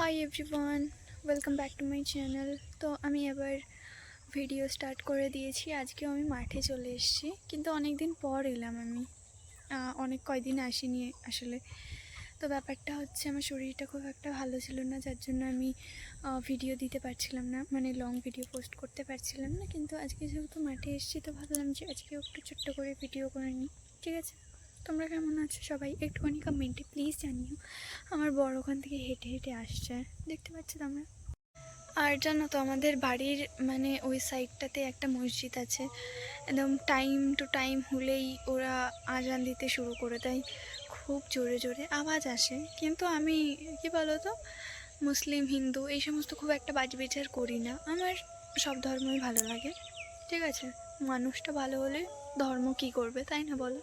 Hi everyone welcome back to my channel তো আমি এবার ভিডিও স্টার্ট করে দিয়েছি। আজকেও আমি মাঠে চলে এসেছি। কিন্তু অনেক দিন পর এলাম আমি। অনেক কয়দিন আসিনি আসলে। তো ব্যাপারটা হচ্ছে আমার শরীরটা খুব একটা ভালো ছিল না, যার জন্য আমি ভিডিও দিতে পারছিলাম না। মানে লং ভিডিও পোস্ট করতে পারছিলাম না। কিন্তু আজকে যেহেতু মাঠে এসেছি, তো ভাবলাম যে আজকেও একটু ছোট্ট করে ভিডিও করে নিই। ঠিক আছে? তোমরা কেমন আছো সবাই? একটুখানি কমেন্টে প্লিজ জানিও। আমার বড় ওখান থেকে হেঁটে হেঁটে আসছে। দেখতে পাচ্ছি তোমরা? আর জানো তো, আমাদের বাড়ির মানে ওই সাইডটাতে একটা মসজিদ আছে। একদম টাইম টু টাইম হলেই ওরা আজান দিতে শুরু করে দেয়। খুব জোরে জোরে আওয়াজ আসে। কিন্তু আমি, কি বলো তো মুসলিম, হিন্দু, এই সমস্ত খুব একটা বাজি বিচার করি না। আমার সব ধর্মই ভালো লাগে। ঠিক আছে? মানুষটা ভালো হলে ধর্ম কি করবে? তাই না বলো?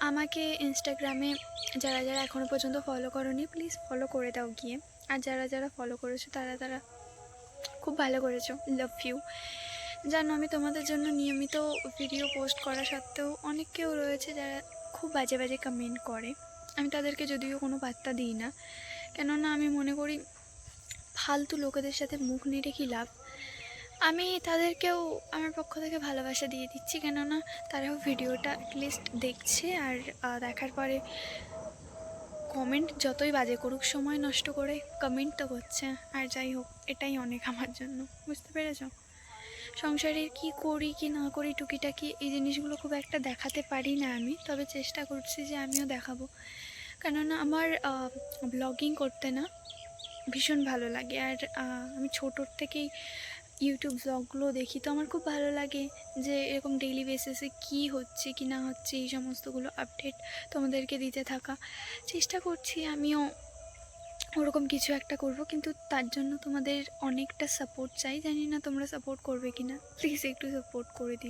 আমাকে ইনস্টাগ্রামে যারা যারা এখনও পর্যন্ত ফলো করনি প্লিজ ফলো করে দাও গিয়ে। আর যারা যারা ফলো করেছ, তারা তারা খুব ভালো করেছ। লাভ ইউ জানো, আমি তোমাদের জন্য নিয়মিত ভিডিও পোস্ট করা সত্ত্বেও অনেক কেউ রয়েছে যারা খুব বাজে বাজে কমেন্ট করে। আমি তাদেরকে যদিও কোনো পাত্তা দিই না। কেননা আমি মনে করি, ফালতু লোকেদের সাথে মুখ নেড়ে কি লাভ? আমি তাদেরকেও আমার পক্ষ থেকে ভালোবাসা দিয়ে দিচ্ছি, কেননা তারাও ভিডিওটা অ্যাটলিস্ট দেখছে আর দেখার পরে কমেন্ট যতই বাজে করুক, সময় নষ্ট করে কমেন্ট তো করছে। আর যাই হোক, এটাই অনেক আমার জন্য, বুঝতে পেরেছ? সংসারের কি করি, কি না করি, টুকিটাকি এই জিনিসগুলো খুব একটা দেখাতে পারি না আমি, তবে চেষ্টা করছি যে আমিও দেখাবো। কেননা আমার ব্লগিং করতে না ভীষণ ভালো লাগে। আর আমি ছোটোর থেকেই ইউটিউব ব্লগগুলো দেখি তো আমার খুব ভালো লাগে যে এরকম ডেইলি বেসিসে কি হচ্ছে, কি না হচ্ছে, এই সমস্তগুলো আপডেট তোমাদেরকে দিতে থাকা। চেষ্টা করছি আমিও ওরকম কিছু একটা করব, কিন্তু তার জন্য তোমাদের অনেকটা সাপোর্ট চাই। জানি না তোমরা সাপোর্ট করবে কি না প্লিজ একটু সাপোর্ট করে দিও।